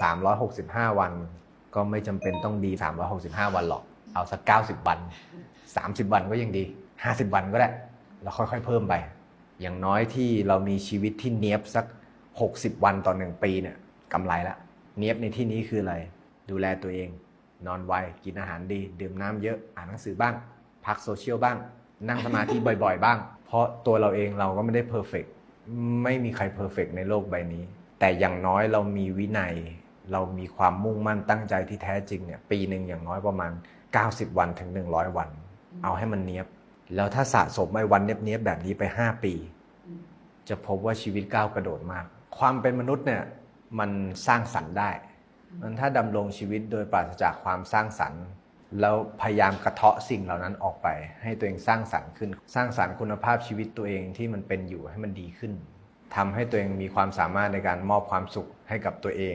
365 วันก็ไม่จำเป็นต้องดี 365 วันหรอก เอาสัก 90 วัน 30 วันก็ยังดี 50 วันก็ได้ แล้วค่อยๆ เพิ่มไป อย่างน้อยที่เรามีชีวิตที่เนียบสัก 60 วันต่อหนึ่งปีเนี่ยกำไรละ เนียบในที่นี้คืออะไร ดูแลตัวเอง นอนไว กินอาหารดี ดื่มน้ำเยอะ อ่านหนังสือบ้าง พักโซเชียลบ้าง นั่งสมาธิบ่อยๆ บ้าง เพราะตัวเราเองเราก็ไม่ได้เพอร์เฟกไม่มีใครเพอร์เฟกในโลกใบนี้ แต่อย่างน้อยเรามีวินัย เรามีความมุ่งมั่นตั้งใจที่แท้จริงเนี่ยปีหนึ่งอย่างน้อยประมาณ 90 วันถึง 100 วัน เอาให้มันเนี้ยบ แล้วถ้าสะสมไอ้วันเนี้ยบๆแบบนี้ไป 5 ปี จะพบว่าชีวิตก้าวกระโดดมาก ความเป็นมนุษย์เนี่ยมันสร้างสรรค์ได้มันถ้าดำรงชีวิตโดยปราศจากความสร้างสรรค์แล้วพยายามกระเทาะสิ่งเหล่านั้นออกไป ให้ตัวเองสร้างสรรค์ขึ้น สร้างสรรค์คุณภาพชีวิตตัวเองที่มันเป็นอยู่ให้มันดีขึ้นทำให้ตัวเองมีความสามารถในการมอบความสุขให้กับตัวเอง